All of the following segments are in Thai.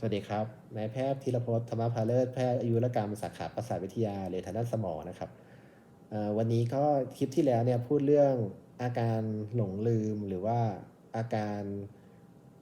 สวัสดีครับ นายแพทย์ธีรพจน์ธรรมภาเลิศแพทย์อายุรกรรมสาขาประสาทวิทยาหรือทางด้านสมองนะครับวันนี้ก็คลิปที่แล้วเนี่ยพูดเรื่องอาการหลงลืมหรือว่าอาการ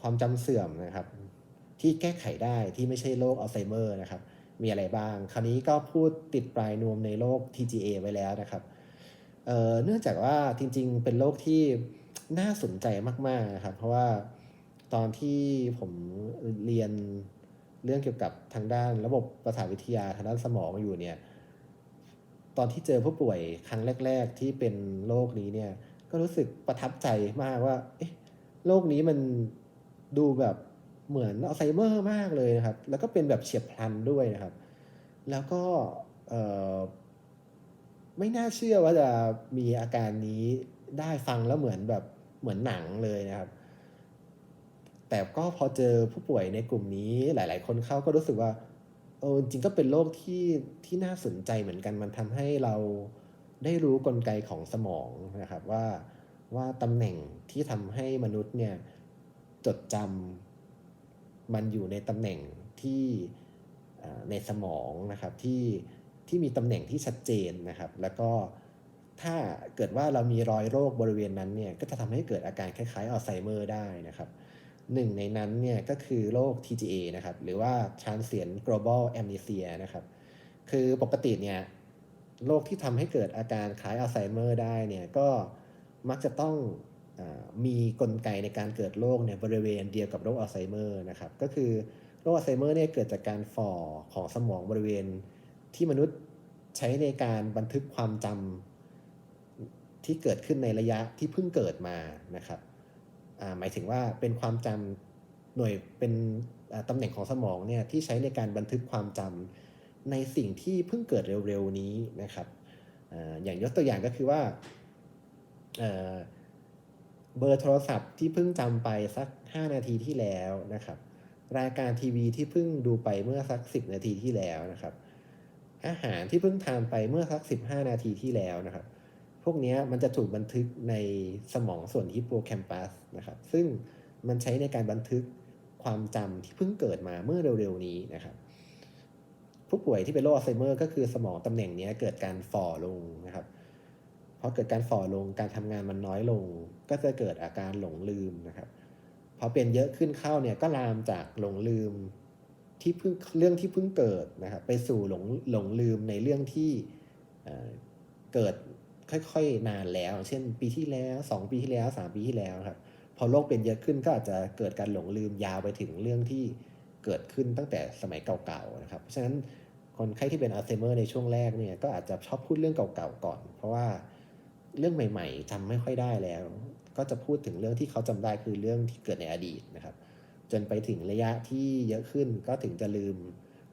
ความจำเสื่อมนะครับ ที่แก้ไขได้ที่ไม่ใช่โรคอัลไซเมอร์นะครับ มีอะไรบ้าง คราวนี้ก็พูดติดปลายนวมในโรค TGA ไว้แล้วนะครับเเนื่องจากว่าจริงๆเป็นโรคที่น่าสนใจมากๆนะครับ เพราะว่า ตอนที่ผมเรียนเรื่องเกี่ยวกับทางด้านระบบประสาทวิทยาทางด้านสมองอยู่เนี่ย ตอนที่เจอผู้ป่วยครั้งแรก ๆ ที่เป็นโรคนี้เนี่ย ก็รู้สึกประทับใจมากว่า เอ๊ะโรคนี้มันดูแบบเหมือนอัลไซเมอร์มากเลยนะครับ แล้วก็เป็นแบบเฉียบพลันด้วยนะครับ แล้วก็ไม่น่าเชื่อว่าจะมีอาการนี้ได้ฟังแล้วเหมือนแบบเหมือนหนังเลยนะครับ แต่ก็พอเจอผู้ป่วยในกลุ่มนี้หลาย ๆ คนเข้าก็รู้สึกว่าเออจริงก็เป็นโรคที่ที่น่าสนใจเหมือนกันมันทำให้เราได้รู้กลไกของสมองนะครับว่าว่าตำแหน่งที่ทำให้มนุษย์เนี่ยจดจำมันอยู่ในตำแหน่งที่ในสมองนะครับที่ที่มีตำแหน่งที่ชัดเจนนะครับ แล้วก็ถ้าเกิดว่าเรามีรอยโรคบริเวณนั้นเนี่ยก็จะทำให้เกิดอาการคล้ายๆอัลไซเมอร์ได้นะครับ หนึ่งในนั้นเนี่ยก็คือโรค TGA นะครับ หรือว่า Transient Global Amnesia นะครับ คือปกติเนี่ยโรคที่ทำให้เกิดอาการคล้ายอัลไซเมอร์ได้เนี่ยก็มักจะต้องอมีกลไกในการเกิดโรคเนี่ยบริเวณเดียวกับโรคอัลไซเมอร์นะครับ ก็คือโรคอัลไซเมอร์เนี่ยเกิดจากการฝ่อของสมองบริเวณที่มนุษย์ใช้ในการบันทึกความจำที่เกิดขึ้นในระยะที่เพิ่งเกิดมานะครับ หมายถึงว่าเป็นความจำหน่วยเป็นอ่าตำแหน่งของสมองเนี่ยที่ใช้ในการบันทึกความจำในสิ่งที่เพิ่งเกิดเร็วๆนี้นะครับออย่างยกตัวอย่างก็คือว่าเเบอร์โทรศัพท์ที่เพิ่งจำไปสัก 5 นาทีที่แล้วนะครับ รายการทีวีที่เพิ่งดูไปเมื่อสัก 10 นาทีที่แล้วนะครับ อาหารที่เพิ่งทานไปเมื่อสัก 15 นาทีที่แล้วนะครับ วกนี้มันจะถูกบันทึกในสมองส่วนฮิปโปแคมปัสนะครับซึ่งมันใช้ในการบันทึกความจำที่เพิ่งเกิดมาเมื่อเร็วๆนี้นะครับ ผู้ป่วยที่เป็นโรคอัลไซเมอร์ก็คือสมองตำแหน่งนี้เกิดการฝ่อลงนะครับพอเกิดการฝ่อลงการทำงานมันน้อยลง ก็จะเกิดอาการหลงลืมนะครับพอเป็นเยอะขึ้นเข้าเนี่ยก็ลามจากหลงลืมที่เพิ่งเรื่องที่เพิ่งเกิดนะครับไปสู่หลงหลงลืมในเรื่องที่เกิด ค่อยๆนานแล้ว เช่น ปีที่แล้ว 2 ปีที่แล้ว 3 ปีที่แล้วครับพอโรคเป็นเยอะขึ้นก็อาจจะเกิดการหลงลืมยาวไปถึงเรื่องที่เกิดขึ้นตั้งแต่สมัยเก่าๆนะครับเพราะฉะนั้นคนไข้ที่เป็นอัลไซเมอร์ในช่วงแรกเนี่ยก็อาจจะชอบพูดเรื่องเก่าๆก่อน เพราะว่าเรื่องใหม่ๆจำไม่ค่อยได้แล้ว ก็จะพูดถึงเรื่องที่เขาจำได้คือเรื่องที่เกิดในอดีตนะครับ จนไปถึงระยะที่เยอะขึ้นก็ถึงจะลืม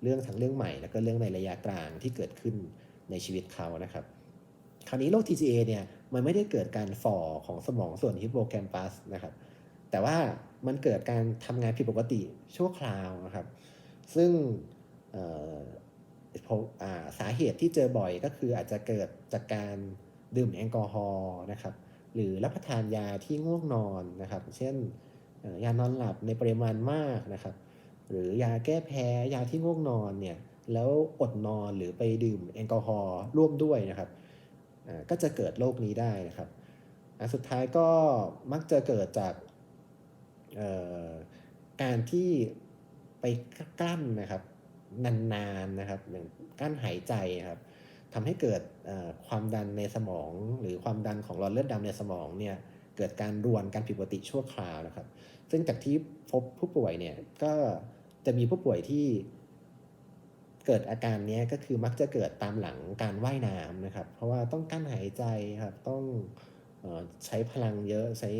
เรื่องทั้งเรื่องใหม่ แล้วก็เรื่องในระยะกลางที่เกิดขึ้นในชีวิตเขานะครับ คราวนี้โรค TGA เนี่ยมันไม่ได้เกิดการฝ่อของสมองส่วนฮิปโปแคมปัสนะครับ แต่ว่ามันเกิดการทำงานผิดปกติชั่วคราวนะครับ ซึ่งาสาเหตุที่เจอบ่อยก็คืออาจจะเกิดจากการดื่มแอลกอฮอล์นะครับ หรือรับประทานยาที่ง่วงนอนนะครับ เช่นยานอนหลับในปริมาณมากนะครับ หรือยาแก้แพ้ยาที่ง่วงนอนเนี่ยแล้วอดนอนหรือไปดื่มแอลกอฮอล์ร่วมด้วยนะครับ ก็จะเกิดโรคนี้ได้นะครับสุดท้ายก็มักจะเกิดจากการที่ไปกลั้นนะครับนานๆนะครับอย่างกลั้นหายใจครับทำให้เกิดความดันในสมอง หรือความดันของหลอดเลือดดำในสมองเนี่ยเกิดการรวนการผิดปกติชั่วคราวนะครับ ซึ่งจากที่พบผู้ป่วยเนี่ยก็จะมีผู้ป่วยที่ เกิดอาการนี้ก็คือมักจะเกิดตามหลังการว่ายน้ำนะครับ เพราะว่าต้องกั้นหายใจครับ ต้องออใช้พลังเยอะใช้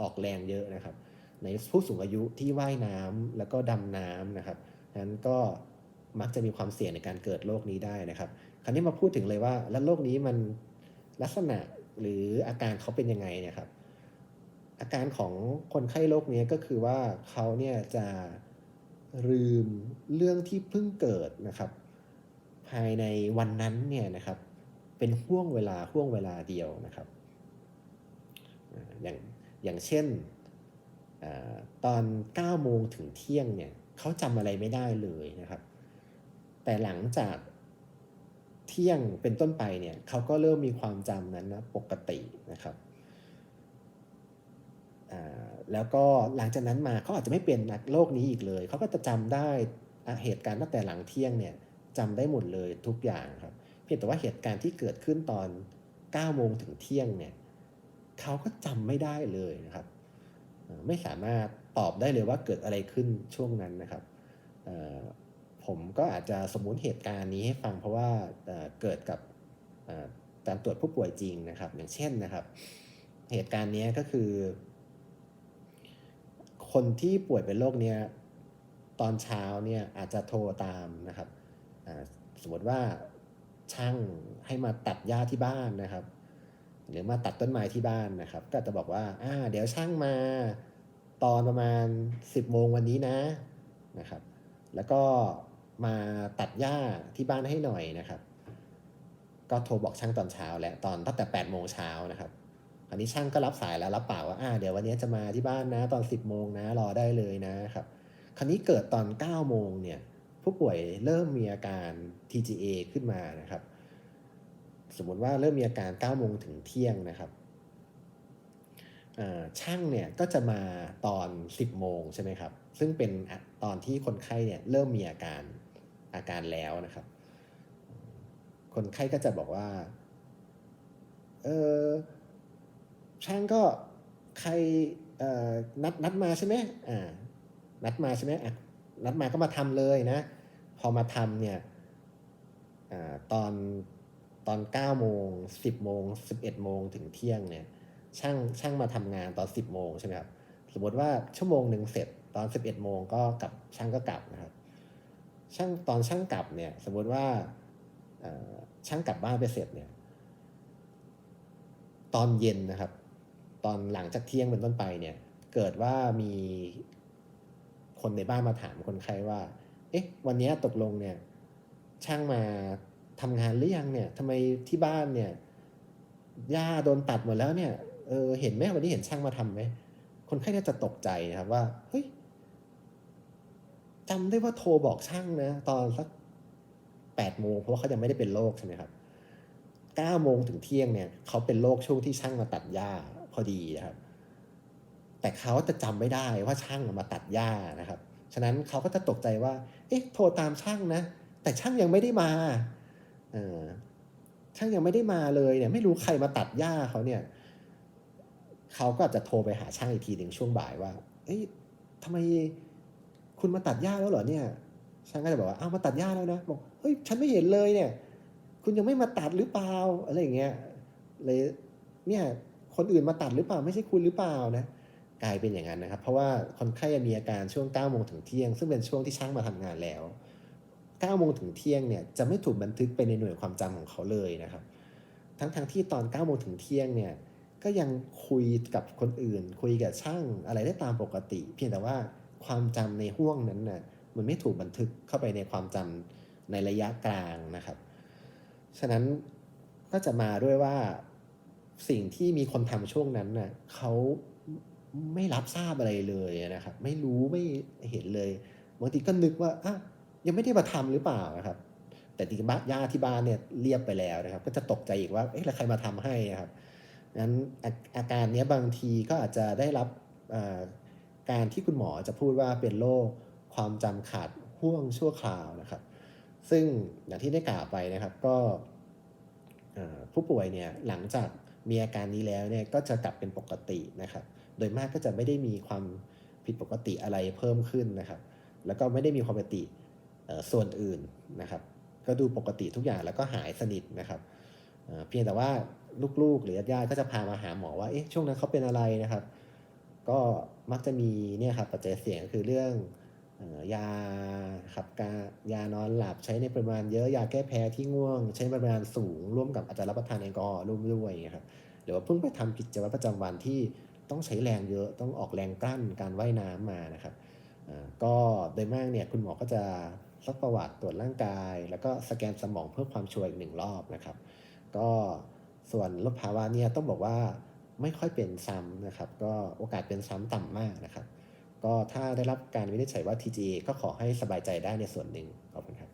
ออกแรงเยอะนะครับ ในผู้สูงอายุที่ว่ายน้ำแล้วก็ดำน้ำนะครับนั้นก็มักจะมีความเสี่ยงในการเกิดโรคนี้ได้นะครับ คราวนี้มาพูดถึงเลยว่าแล้วโรคนี้มันลักษณะหรืออาการเขาเป็นยังไงเนี่ยครับ อาการของคนไข้โรคนี้ก็คือว่าเขาเนี่ยจะ ลืมเรื่องที่เพิ่งเกิดนะครับ ภายในวันนั้นเนี่ยนะครับ เป็นห่วงเวลาห่วงเวลาเดียวนะครับ อย่างอย่างเช่นอตอน9โมงถึงเที่ยงเนี่ยเขาจำอะไรไม่ได้เลยนะครับ แต่หลังจากเที่ยงเป็นต้นไปเนี่ยเขาก็เริ่มมีความจำนั้นนะปกตินะครับ แล้วก็หลังจากนั้นมาเขาอาจจะไม่เป็นโรคนี้อีกเลย เขาก็จะจำได้เหตุการณ์ตั้งแต่หลังเที่ยงเนี่ยจำได้หมดเลยทุกอย่างครับเพียงแต่ว่าเหตุการณ์ที่เกิดขึ้นตอน9โมงถึงเที่ยงเนี่ยเขาก็จำไม่ได้เลยนะครับ ไม่สามารถตอบได้เลยว่าเกิดอะไรขึ้นช่วงนั้นนะครับผมก็อาจจะสมมุติเหตุการณ์นี้ให้ฟังเพราะว่าเเกิดกับการตรวจผู้ป่วยจริงนะครับ อย่างเช่นนะครับ เหตุการณ์นี้ก็คือ คนที่ป่วยเป็นโรคเนี้ยตอนเช้าเนี่ยอาจจะโทรตามนะครับสมมติว่าช่างให้มาตัดหญ้าที่บ้านนะครับ หรือมาตัดต้นไม้ที่บ้านนะครับ ก็จะบอกว่าอ่าเดี๋ยวช่างมาตอนประมาณ 10โมงวันนี้นะนะครับ แล้วก็มาตัดหญ้าที่บ้านให้หน่อยนะครับ ก็โทรบอกช่างตอนเช้าแล้วตอนตั้งแต่8โมงเช้านะครับ อันนี้ช่างก็รับสายแล้วรับปากว่าอ่าเดี๋ยววันนี้จะมาที่บ้านนะตอน 10โมงนะรอได้เลยนะครับ คราวนี้เกิดตอน9โมงเนี่ยผู้ป่วยเริ่มมีอาการ TGA ขึ้นมานะครับ สมมุติว่าเริ่มมีอาการ9โมงถึงเที่ยงนะครับช่างเนี่ยก็จะมาตอน 10โมงใช่ไหมครับ ซึ่งเป็นอตอนที่คนไข้เนี่ยเริ่มมีอาการอาการแล้วนะครับ คนไข้ก็จะบอกว่า เออ ช่างก็ใครนัดนัดมาใช่ไหมอ่านัดมาใช่ไหมอะนัดมาก็มาทำเลยนะ พอมาทำเนี่ยอาตอนตอน9โมง10โมง11โมงถึงเที่ยงเนี่ยช่างช่างมาทำงานตอน10โมงใช่ไหมครับสมมติว่าชั่วโมงหนึ่งเสร็จตอน11โมงก็กลับช่างก็กลับนะครับช่างตอนช่างกลับเนี่ยสมมติว่าอ่อช่างกลับบ้านไปเสร็จเนี่ยตอนเย็นนะครับ ตอนหลังจากเที่ยงเป็นต้นไปเนี่ย เกิดว่ามีคนในบ้านมาถามคนไข้ว่า เอ๊ะ วันนี้ตกลงเนี่ย ช่างมาทำงานหรือยังเนี่ยทำไมที่บ้านเนี่ยหญ้าโดนตัดหมดแล้วเนี่ย เออ เห็นไหมวันนี้เห็นช่างมาทำไหม คนไข้ก็จะตกใจนะครับว่า เฮ้ยจำได้ว่าโทรบอกช่างนะ ตอนสักแปดโมงเพราะว่าเขายังไม่ได้เป็นโรคใช่ไหมครับเก้าโมงถึงเที่ยงเนี่ย เขาเป็นโรคช่วงที่ช่างมาตัดหญ้า พอดีนะครับ แต่เขาจะจำไม่ได้ว่าช่างมาตัดหญ้านะครับ ฉะนั้นเขาก็จะตกใจว่า เอ๊ะ โทรตามช่างนะ แต่ช่างยังไม่ได้มาเออช่างยังไม่ได้มาเลยเนี่ย ไม่รู้ใครมาตัดหญ้าเขาเนี่ย เขาก็อาจจะโทรไปหาช่างอีกทีหนึ่งช่วงบ่ายว่า เอ๊ะทำไมคุณมาตัดหญ้าแล้วเหรอเนี่ย ช่างก็จะบอกว่า อ้าว มาตัดหญ้าแล้วนะ บอก เฮ้ย ฉันไม่เห็นเลยเนี่ย คุณยังไม่มาตัดหรือเปล่า อะไรอย่างเงี้ย เลย เนี่ย คนอื่นมาตัดหรือเปล่าไม่ใช่คุณหรือเปล่านะกลายเป็นอย่างนั้นนะครับ เพราะว่าคนไข้มีอาการช่วง9โมงถึงเที่ยง ซึ่งเป็นช่วงที่ช่างมาทำงานแล้ว9โมงถึงเที่ยงเนี่ยจะไม่ถูกบันทึกไปในหน่วยความจำของเขาเลยนะครับ ทั้งทที่ตอน9โมงถึงเที่ยงเนี่ยก็ยังคุยกับคนอื่น คุยกับช่างอะไรได้ตามปกติ เพียงแต่ว่าความจำในห่วงนั้นน่ะมันไม่ถูกบันทึกเข้าไปในความจำในระยะกลางนะครับ ฉะนั้นก็จะมาด้วยว่า สิ่งที่มีคนทำช่วงนั้นน่ะเขาไม่รับทราบอะไรเลยนะครับ ไม่รู้ไม่เห็นเลยบางทีก็นึกว่าอะยังไม่ได้มาทำหรือเปล่านะครับ แต่ที่บ้านญาติที่บ้านเนี่ยเรียบไปแล้วนะครับ ก็จะตกใจอีกว่าเอ๊ะแล้วใครมาทำให้นะครับนั้นอาอาการนี้บางทีก็อาจจะได้รับการที่คุณหมอจะพูดว่าเป็นโรคความจำขาดห่วงชั่วคราวนะครับ ซึ่งอย่างที่ได้กล่าวไปนะครับก็ผู้ป่วยเนี่ยหลังจาก มีอาการนี้แล้วเนี่ยก็จะกลับเป็นปกตินะครับ โดยมากก็จะไม่ได้มีความผิดปกติอะไรเพิ่มขึ้นนะครับ แล้วก็ไม่ได้มีความผิดปกติส่วนอื่นนะครับ ก็ดูปกติทุกอย่างแล้วก็หายสนิทนะครับเพียงแต่ว่าลูกๆ หรือญาติๆก็จะพามาหาหมอว่าเอ๊ะช่วงนั้นเขาเป็นอะไรนะครับ ก็มักจะมีเนี่ยครับปัจจัยเสี่ยงก็คือเรื่อง ยาครับการยานอนหลับใช้ในปริมาณเยอะยาแก้แพ้ที่ง่วง ใช้ปริมาณสูงร่วมกับอาจจะรับประทานแอลกอฮอล์ร่วมด้วยครับหรือว่าเพิ่งไปทำกิจวัตรประจำวันที่ต้องใช้แรงเยอะต้องออกแรงกลั้นการว่ายน้ำมานะครับก็โดยมากเนี่ยคุณหมอก็จะซักประวัติตรวจร่างกาย แล้วก็สแกนสมองเพื่อความชัวร์อีกหนึ่งรอบนะครับ ก็ส่วนลดภาวะเนี่ยต้องบอกว่าไม่ค่อยเป็นซ้ำนะครับ ก็โอกาสเป็นซ้ำต่ำมากนะครับ ก็ถ้าได้รับการวินิจฉัยว่า TGA ก็ขอให้สบายใจได้ในส่วนหนึ่งขอบคุณ